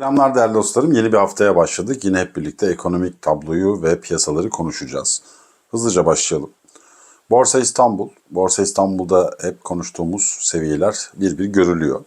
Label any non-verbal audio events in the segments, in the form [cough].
Selamlar değerli dostlarım. Yeni bir haftaya başladık. Yine hep birlikte ekonomik tabloyu ve piyasaları konuşacağız. Hızlıca başlayalım. Borsa İstanbul. Borsa İstanbul'da hep konuştuğumuz seviyeler bir bir görülüyor.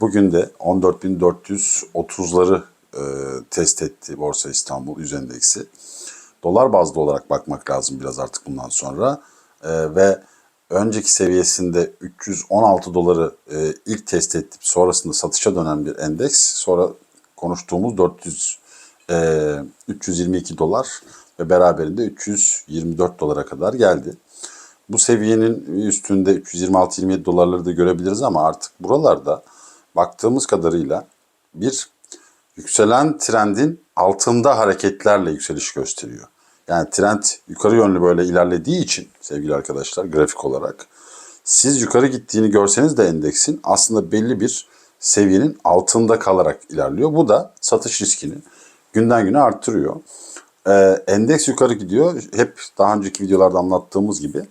Bugün de 14.430'ları e, test etti Borsa İstanbul yüz endeksi. Dolar bazlı olarak bakmak lazım biraz artık bundan sonra. E, ve önceki seviyesinde 316 doları e, ilk test edip sonrasında satışa dönen bir endeks. Sonra konuştuğumuz 400 e, 322 dolar ve beraberinde 324 dolara kadar geldi. Bu seviyenin üstünde 326-27 dolarları da görebiliriz ama artık buralarda baktığımız kadarıyla bir yükselen trendin altında hareketlerle yükseliş gösteriyor. Yani trend yukarı yönlü böyle ilerlediği için sevgili arkadaşlar grafik olarak siz yukarı gittiğini görseniz de endeksin aslında belli bir seviyenin altında kalarak ilerliyor. Bu da satış riskini günden güne arttırıyor. Ee, endeks yukarı gidiyor. Hep daha önceki videolarda anlattığımız gibi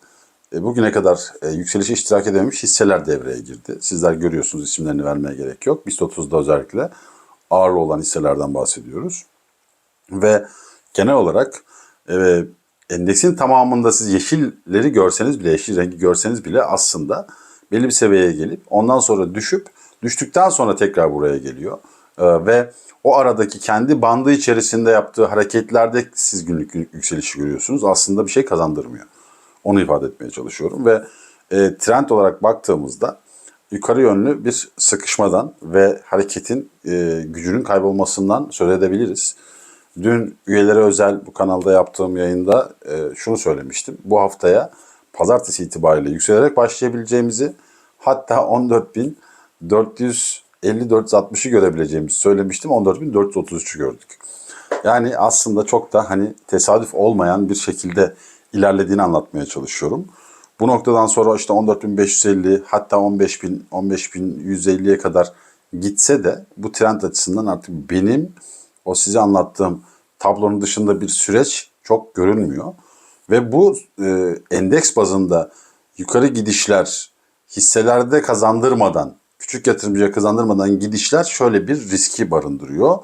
e, bugüne kadar e, yükselişe iştirak edememiş hisseler devreye girdi. Sizler görüyorsunuz isimlerini vermeye gerek yok. BIST 30'da özellikle ağırlı olan hisselerden bahsediyoruz. Ve genel olarak e, endeksin tamamında siz yeşilleri görseniz bile, yeşil rengi görseniz bile aslında belli bir seviyeye gelip ondan sonra düşüp düştükten sonra tekrar buraya geliyor. E, ve o aradaki kendi bandı içerisinde yaptığı hareketlerde siz günlük yükselişi görüyorsunuz. Aslında bir şey kazandırmıyor. Onu ifade etmeye çalışıyorum ve e, trend olarak baktığımızda yukarı yönlü bir sıkışmadan ve hareketin e, gücünün kaybolmasından söz edebiliriz. Dün üyelere özel bu kanalda yaptığım yayında e, şunu söylemiştim. Bu haftaya pazartesi itibariyle yükselerek başlayabileceğimizi hatta 14.450-460'ı görebileceğimizi söylemiştim. 14.433'ü gördük. Yani aslında çok da hani tesadüf olmayan bir şekilde ilerlediğini anlatmaya çalışıyorum. Bu noktadan sonra işte 14.550 hatta 15.000 15.150'ye kadar gitse de bu trend açısından artık benim o size anlattığım tablonun dışında bir süreç çok görünmüyor. Ve bu e, endeks bazında yukarı gidişler hisselerde kazandırmadan, küçük yatırımcıya kazandırmadan gidişler şöyle bir riski barındırıyor.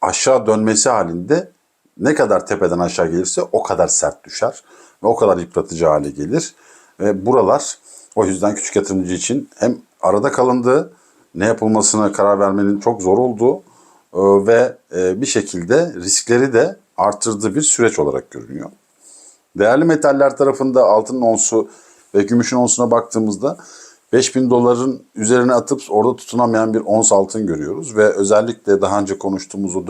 Aşağı dönmesi halinde ne kadar tepeden aşağı gelirse o kadar sert düşer ve o kadar yıpratıcı hale gelir. Ve buralar o yüzden küçük yatırımcı için hem arada kalındığı, ne yapılmasına karar vermenin çok zor olduğu e, ve e, bir şekilde riskleri de artırdığı bir süreç olarak görünüyor. Değerli metaller tarafında altının onsu ve gümüşün onsuna baktığımızda 5000 doların üzerine atıp orada tutunamayan bir ons altın görüyoruz ve özellikle daha önce konuştuğumuz o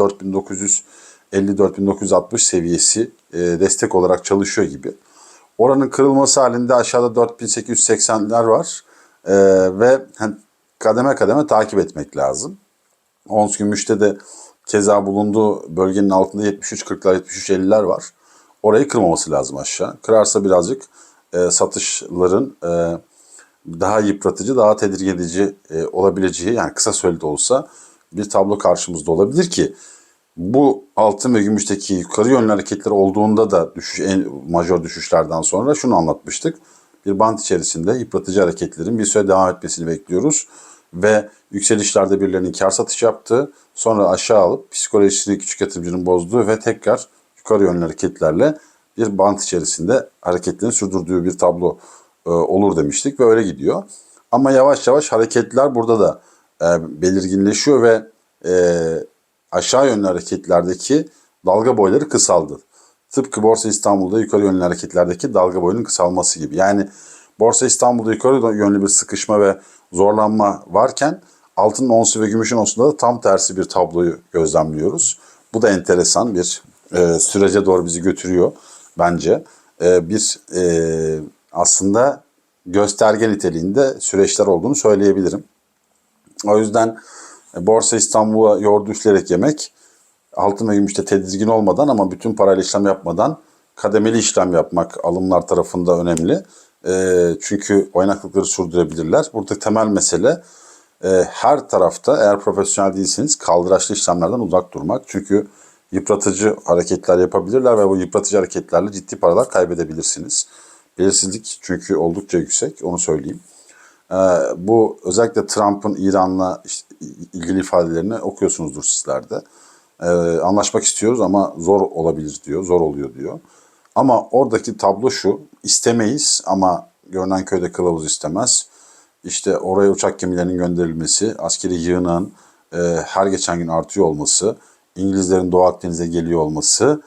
4954-1960 seviyesi e, destek olarak çalışıyor gibi. Oranın kırılması halinde aşağıda 4880'ler var e, ve kademe kademe takip etmek lazım. Ons gümüşte de keza bulunduğu bölgenin altında 73.40'lar 73.50'ler var. Orayı kırmaması lazım aşağı. Kırarsa birazcık e, satışların e, daha yıpratıcı, daha tedirgin edici e, olabileceği yani kısa süreli olsa bir tablo karşımızda olabilir ki bu altın ve gümüşteki yukarı yönlü hareketler olduğunda da düşüş en majör düşüşlerden sonra şunu anlatmıştık. Bir bant içerisinde yıpratıcı hareketlerin bir süre devam etmesini bekliyoruz ve yükselişlerde birilerinin kar satış yaptığı, sonra aşağı alıp psikolojisini küçük yatırımcının bozduğu ve tekrar yukarı yönlü hareketlerle bir bant içerisinde hareketlerini sürdürdüğü bir tablo olur demiştik ve öyle gidiyor. Ama yavaş yavaş hareketler burada da e, belirginleşiyor ve e, aşağı yönlü hareketlerdeki dalga boyları kısaldı. Tıpkı Borsa İstanbul'da yukarı yönlü hareketlerdeki dalga boyunun kısalması gibi. Yani Borsa İstanbul'da yukarı yönlü bir sıkışma ve zorlanma varken altının onsu ve gümüşün onsunda da tam tersi bir tabloyu gözlemliyoruz. Bu da enteresan bir e, sürece doğru bizi götürüyor bence. E, bir e, aslında gösterge niteliğinde süreçler olduğunu söyleyebilirim. O yüzden e, Borsa İstanbul'a yoğurt düşlerek yemek altın ve gümüşte tedirgin olmadan ama bütün parayla işlem yapmadan kademeli işlem yapmak alımlar tarafında önemli. E, çünkü oynaklıkları sürdürebilirler. Burada temel mesele e, her tarafta eğer profesyonel değilseniz kaldıraçlı işlemlerden uzak durmak. Çünkü yıpratıcı hareketler yapabilirler ve bu yıpratıcı hareketlerle ciddi paralar kaybedebilirsiniz. Belirsizlik çünkü oldukça yüksek onu söyleyeyim. Ee, bu özellikle Trump'ın İran'la işte ilgili ifadelerini okuyorsunuzdur sizler de. Ee, anlaşmak istiyoruz ama zor olabilir diyor, zor oluyor diyor. Ama oradaki tablo şu, istemeyiz ama görünen köyde kılavuz istemez. İşte oraya uçak gemilerinin gönderilmesi, askeri yığınağın e, her geçen gün artıyor olması, İngilizlerin Doğu Akdeniz'e geliyor olması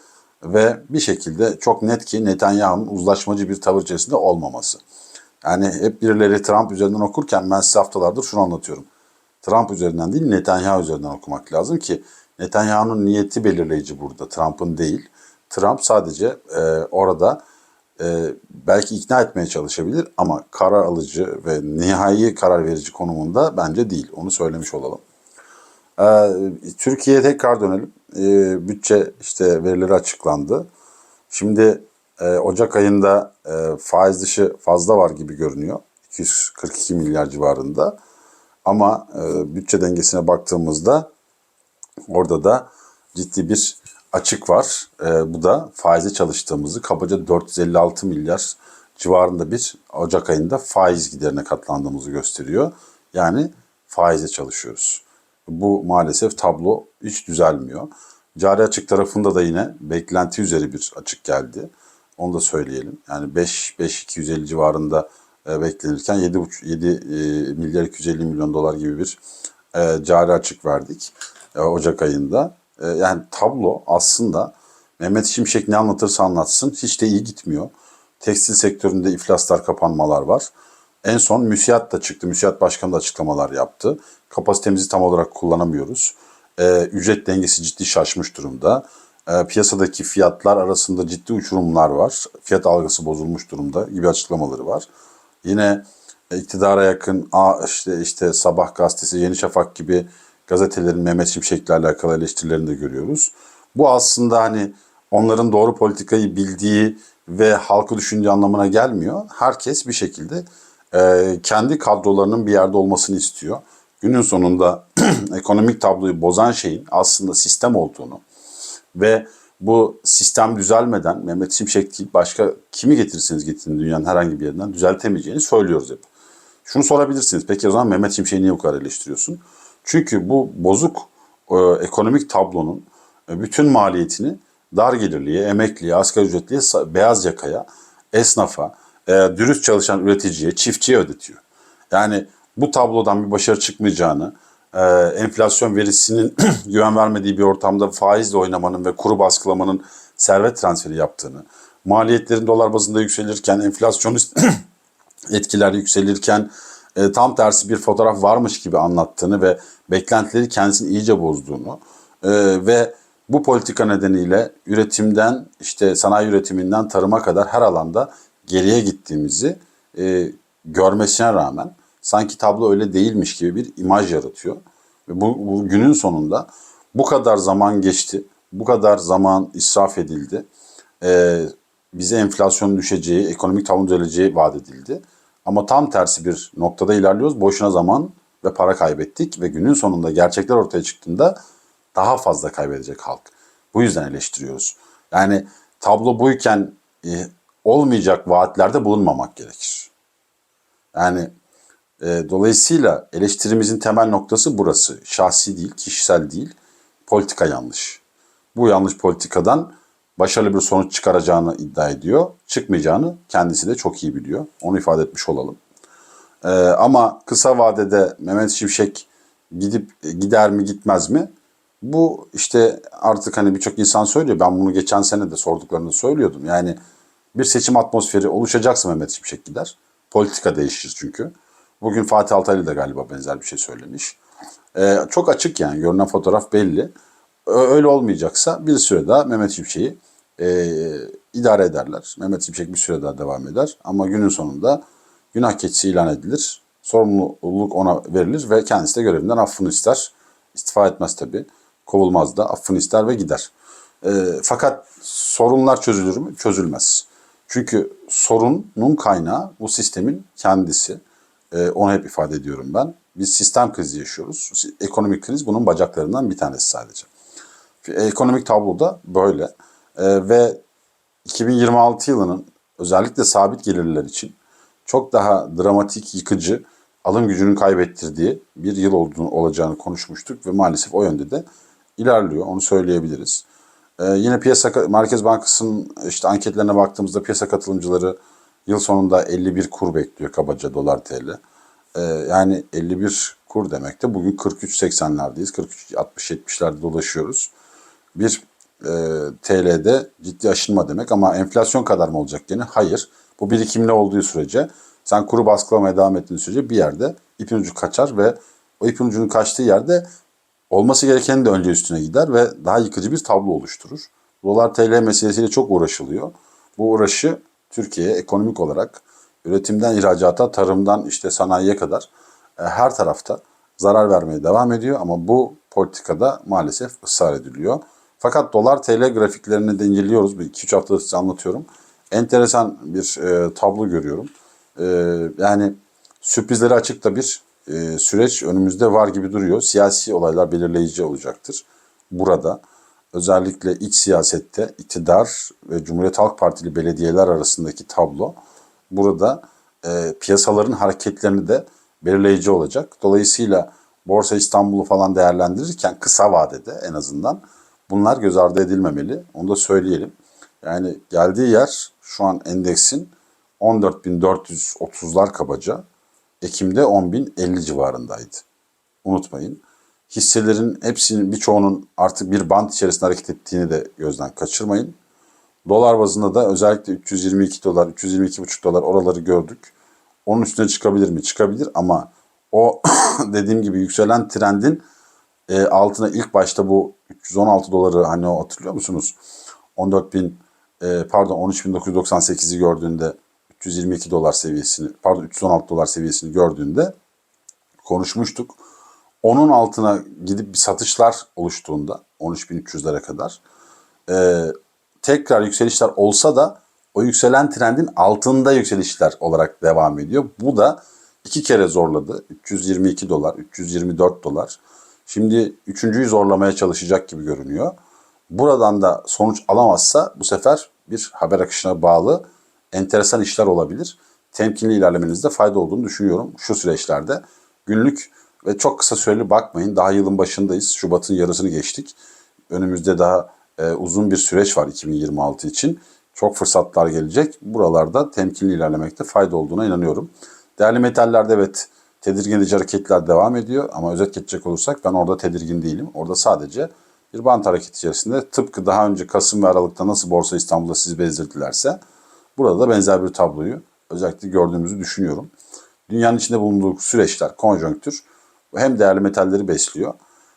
ve bir şekilde çok net ki Netanyahu'nun uzlaşmacı bir tavır içerisinde olmaması. Yani hep birileri Trump üzerinden okurken ben size haftalardır şunu anlatıyorum. Trump üzerinden değil Netanyahu üzerinden okumak lazım ki Netanyahu'nun niyeti belirleyici burada Trump'ın değil. Trump sadece e, orada e, belki ikna etmeye çalışabilir ama karar alıcı ve nihai karar verici konumunda bence değil. Onu söylemiş olalım. E, Türkiye'ye tekrar dönelim. E, bütçe işte verileri açıklandı. Şimdi e, Ocak ayında e, faiz dışı fazla var gibi görünüyor. 242 milyar civarında. Ama e, bütçe dengesine baktığımızda orada da ciddi bir açık var. Bu da faize çalıştığımızı kabaca 456 milyar civarında bir Ocak ayında faiz giderine katlandığımızı gösteriyor. Yani faize çalışıyoruz. Bu maalesef tablo hiç düzelmiyor. Cari açık tarafında da yine beklenti üzeri bir açık geldi. Onu da söyleyelim. Yani 5 5 250 civarında e, beklenirken 7 7 e, milyar 250 milyon dolar gibi bir e, cari açık verdik Ocak ayında. Yani tablo aslında Mehmet Şimşek ne anlatırsa anlatsın hiç de iyi gitmiyor. Tekstil sektöründe iflaslar, kapanmalar var. En son müsiyat da çıktı. Müsiyat Başkanı da açıklamalar yaptı. Kapasitemizi tam olarak kullanamıyoruz. E, ücret dengesi ciddi şaşmış durumda. E, piyasadaki fiyatlar arasında ciddi uçurumlar var. Fiyat algısı bozulmuş durumda gibi açıklamaları var. Yine e, iktidara yakın A, işte, işte Sabah gazetesi, Yeni Şafak gibi gazetelerin Mehmet Şimşek'le alakalı eleştirilerini de görüyoruz. Bu aslında hani onların doğru politikayı bildiği ve halkı düşündüğü anlamına gelmiyor. Herkes bir şekilde kendi kadrolarının bir yerde olmasını istiyor. Günün sonunda [clears throat] ekonomik tabloyu bozan şeyin aslında sistem olduğunu ve bu sistem düzelmeden Mehmet Şimşek değil başka kimi getirirseniz getirin dünyanın herhangi bir yerinden düzeltemeyeceğini söylüyoruz hep. Şunu sorabilirsiniz. Peki o zaman Mehmet Şimşek'i niye bu kadar eleştiriyorsun? Çünkü bu bozuk e, ekonomik tablonun e, bütün maliyetini dar gelirliye, emekliye, asgari ücretliye, beyaz yakaya, esnafa, e, dürüst çalışan üreticiye, çiftçiye ödetiyor. Yani bu tablodan bir başarı çıkmayacağını, e, enflasyon verisinin [clears throat] güven vermediği bir ortamda faizle oynamanın ve kuru baskılamanın servet transferi yaptığını, maliyetlerin dolar bazında yükselirken, enflasyonist [clears throat] etkiler yükselirken e, tam tersi bir fotoğraf varmış gibi anlattığını ve beklentileri kendisini iyice bozduğunu e, ve bu politika nedeniyle üretimden işte sanayi üretiminden tarıma kadar her alanda geriye gittiğimizi e, görmesine rağmen sanki tablo öyle değilmiş gibi bir imaj yaratıyor. Ve bu, bu günün sonunda bu kadar zaman geçti, bu kadar zaman israf edildi. E, bize enflasyon düşeceği, ekonomik tablonun düzeleceği vaat edildi. Ama tam tersi bir noktada ilerliyoruz. Boşuna zaman ve para kaybettik ve günün sonunda gerçekler ortaya çıktığında daha fazla kaybedecek halk. Bu yüzden eleştiriyoruz. Yani tablo buyken e, olmayacak vaatlerde bulunmamak gerekir. Yani e, dolayısıyla eleştirimizin temel noktası burası. Şahsi değil, kişisel değil, politika yanlış. Bu yanlış politikadan başarılı bir sonuç çıkaracağını iddia ediyor. Çıkmayacağını kendisi de çok iyi biliyor. Onu ifade etmiş olalım. Ee, ama kısa vadede Mehmet Şimşek gidip gider mi gitmez mi? Bu işte artık hani birçok insan söylüyor. Ben bunu geçen sene de sorduklarını söylüyordum. Yani bir seçim atmosferi oluşacaksa Mehmet Şimşek gider. Politika değişir çünkü. Bugün Fatih Altaylı da galiba benzer bir şey söylemiş. Ee, çok açık yani görünen fotoğraf belli. Öyle olmayacaksa bir süre daha Mehmet Şimşek'i e, idare ederler. Mehmet Şimşek bir süre daha devam eder. Ama günün sonunda günah keçisi ilan edilir. Sorumluluk ona verilir ve kendisi de görevinden affını ister. İstifa etmez tabi. Kovulmaz da affını ister ve gider. E, fakat sorunlar çözülür mü? Çözülmez. Çünkü sorunun kaynağı bu sistemin kendisi. E, onu hep ifade ediyorum ben. Biz sistem krizi yaşıyoruz. Ekonomik kriz bunun bacaklarından bir tanesi sadece. Ekonomik tablo da böyle. E, ve 2026 yılının özellikle sabit gelirler için çok daha dramatik, yıkıcı alım gücünün kaybettirdiği bir yıl olduğunu, olacağını konuşmuştuk ve maalesef o yönde de ilerliyor. Onu söyleyebiliriz. Ee, yine piyasa Merkez Bankası'nın işte anketlerine baktığımızda piyasa katılımcıları yıl sonunda 51 kur bekliyor kabaca dolar TL. Ee, yani 51 kur demek de bugün 43.80'lerdeyiz. 43-60-70'lerde dolaşıyoruz. Bir e, TL'de ciddi aşınma demek ama enflasyon kadar mı olacak gene? Hayır. Bu birikimli olduğu sürece sen kuru baskılamaya devam ettiğin sürece bir yerde ipin ucu kaçar ve o ipin ucunun kaçtığı yerde olması gerekenin de önce üstüne gider ve daha yıkıcı bir tablo oluşturur. Dolar TL meselesiyle çok uğraşılıyor. Bu uğraşı Türkiye'ye ekonomik olarak üretimden ihracata, tarımdan işte sanayiye kadar e, her tarafta zarar vermeye devam ediyor ama bu politikada maalesef ısrar ediliyor. Fakat dolar TL grafiklerini de inceliyoruz. Bir 2-3 haftadır size anlatıyorum. Enteresan bir e, tablo görüyorum. E, yani sürprizleri açık da bir e, süreç önümüzde var gibi duruyor. Siyasi olaylar belirleyici olacaktır. Burada özellikle iç siyasette iktidar ve Cumhuriyet Halk Partili belediyeler arasındaki tablo burada e, piyasaların hareketlerini de belirleyici olacak. Dolayısıyla Borsa İstanbul'u falan değerlendirirken kısa vadede en azından bunlar göz ardı edilmemeli. Onu da söyleyelim. Yani geldiği yer şu an endeksin 14.430'lar kabaca. Ekim'de 10.050 civarındaydı. Unutmayın. Hisselerin hepsinin birçoğunun artık bir bant içerisinde hareket ettiğini de gözden kaçırmayın. Dolar bazında da özellikle 322 dolar, 322,5 dolar oraları gördük. Onun üstüne çıkabilir mi? Çıkabilir ama o [coughs] dediğim gibi yükselen trendin e, altına ilk başta bu 316 doları hani o hatırlıyor musunuz? 14 bin e, pardon 13.998'i gördüğünde 322 dolar seviyesini pardon 316 dolar seviyesini gördüğünde konuşmuştuk. Onun altına gidip bir satışlar oluştuğunda 13.300'lere kadar e, tekrar yükselişler olsa da o yükselen trendin altında yükselişler olarak devam ediyor. Bu da iki kere zorladı. 322 dolar, 324 dolar. Şimdi üçüncüyü zorlamaya çalışacak gibi görünüyor. Buradan da sonuç alamazsa bu sefer bir haber akışına bağlı enteresan işler olabilir. Temkinli ilerlemenizde fayda olduğunu düşünüyorum şu süreçlerde. Günlük ve çok kısa süreli bakmayın. Daha yılın başındayız. Şubat'ın yarısını geçtik. Önümüzde daha e, uzun bir süreç var 2026 için. Çok fırsatlar gelecek. Buralarda temkinli ilerlemekte fayda olduğuna inanıyorum. Değerli metallerde evet tedirgin edici hareketler devam ediyor ama özet geçecek olursak ben orada tedirgin değilim. Orada sadece bir bant hareketi içerisinde tıpkı daha önce Kasım ve Aralık'ta nasıl Borsa İstanbul'da sizi bezdirdilerse burada da benzer bir tabloyu özellikle gördüğümüzü düşünüyorum. Dünyanın içinde bulunduğu süreçler, konjonktür hem değerli metalleri besliyor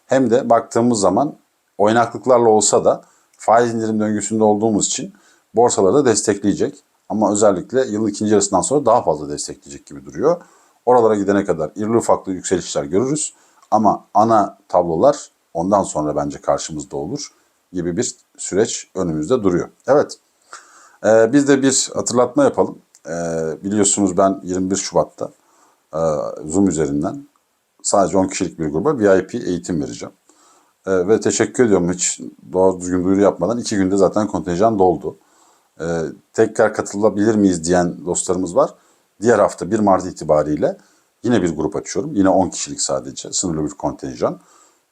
hem de baktığımız zaman oynaklıklarla olsa da faiz indirim döngüsünde olduğumuz için borsaları da destekleyecek. Ama özellikle yılın ikinci yarısından sonra daha fazla destekleyecek gibi duruyor. Oralara gidene kadar irili ufaklı yükselişler görürüz. Ama ana tablolar ondan sonra bence karşımızda olur gibi bir süreç önümüzde duruyor. Evet, ee, biz de bir hatırlatma yapalım. Ee, biliyorsunuz ben 21 Şubat'ta e, Zoom üzerinden sadece 10 kişilik bir gruba VIP eğitim vereceğim. Ee, ve teşekkür ediyorum hiç doğru düzgün duyuru yapmadan. iki günde zaten kontenjan doldu. Ee, tekrar katılabilir miyiz diyen dostlarımız var. Diğer hafta 1 Mart itibariyle yine bir grup açıyorum. Yine 10 kişilik sadece sınırlı bir kontenjan.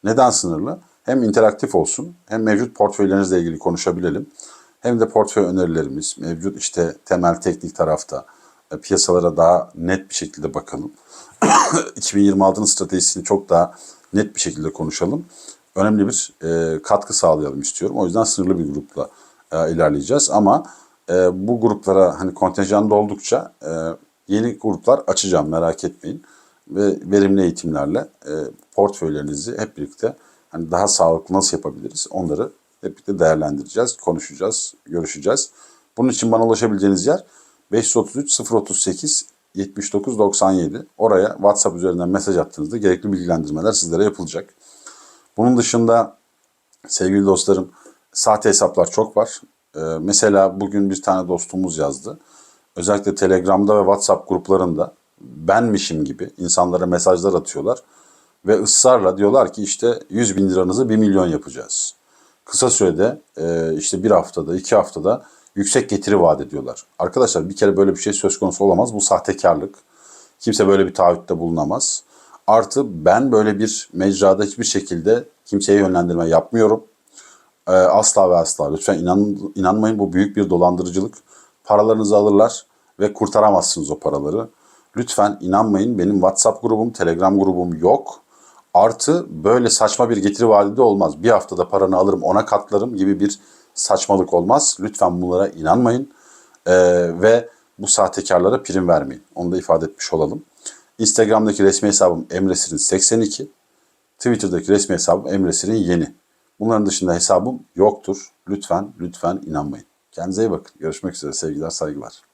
Neden sınırlı? Hem interaktif olsun hem mevcut portföylerinizle ilgili konuşabilelim. Hem de portföy önerilerimiz mevcut işte temel teknik tarafta e, piyasalara daha net bir şekilde bakalım. [coughs] 2026'nın stratejisini çok daha net bir şekilde konuşalım. Önemli bir e, katkı sağlayalım istiyorum. O yüzden sınırlı bir grupla e, ilerleyeceğiz. Ama e, bu gruplara hani kontenjan oldukça e, yeni gruplar açacağım merak etmeyin. Ve verimli eğitimlerle e, portföylerinizi hep birlikte hani daha sağlıklı nasıl yapabiliriz onları hep birlikte değerlendireceğiz, konuşacağız, görüşeceğiz. Bunun için bana ulaşabileceğiniz yer 533 038 79 97. Oraya WhatsApp üzerinden mesaj attığınızda gerekli bilgilendirmeler sizlere yapılacak. Bunun dışında sevgili dostlarım sahte hesaplar çok var. Ee, mesela bugün bir tane dostumuz yazdı. Özellikle Telegram'da ve WhatsApp gruplarında benmişim gibi insanlara mesajlar atıyorlar. Ve ısrarla diyorlar ki işte 100 bin liranızı 1 milyon yapacağız. Kısa sürede e, işte bir haftada iki haftada yüksek getiri vaat ediyorlar. Arkadaşlar bir kere böyle bir şey söz konusu olamaz. Bu sahtekarlık. Kimse böyle bir taahhütte bulunamaz. Artı ben böyle bir mecrada hiçbir şekilde kimseye yönlendirme yapmıyorum. Ee, asla ve asla. Lütfen inan, inanmayın bu büyük bir dolandırıcılık. Paralarınızı alırlar ve kurtaramazsınız o paraları. Lütfen inanmayın. Benim WhatsApp grubum, Telegram grubum yok. Artı böyle saçma bir getiri vadide olmaz. Bir haftada paranı alırım ona katlarım gibi bir saçmalık olmaz. Lütfen bunlara inanmayın. Ee, ve bu sahtekarlara prim vermeyin. Onu da ifade etmiş olalım. Instagram'daki resmi hesabım Emresirin 82. Twitter'daki resmi hesabım Emresirin Yeni. Bunların dışında hesabım yoktur. Lütfen, lütfen inanmayın. Kendinize iyi bakın. Görüşmek üzere. Sevgiler, saygılar.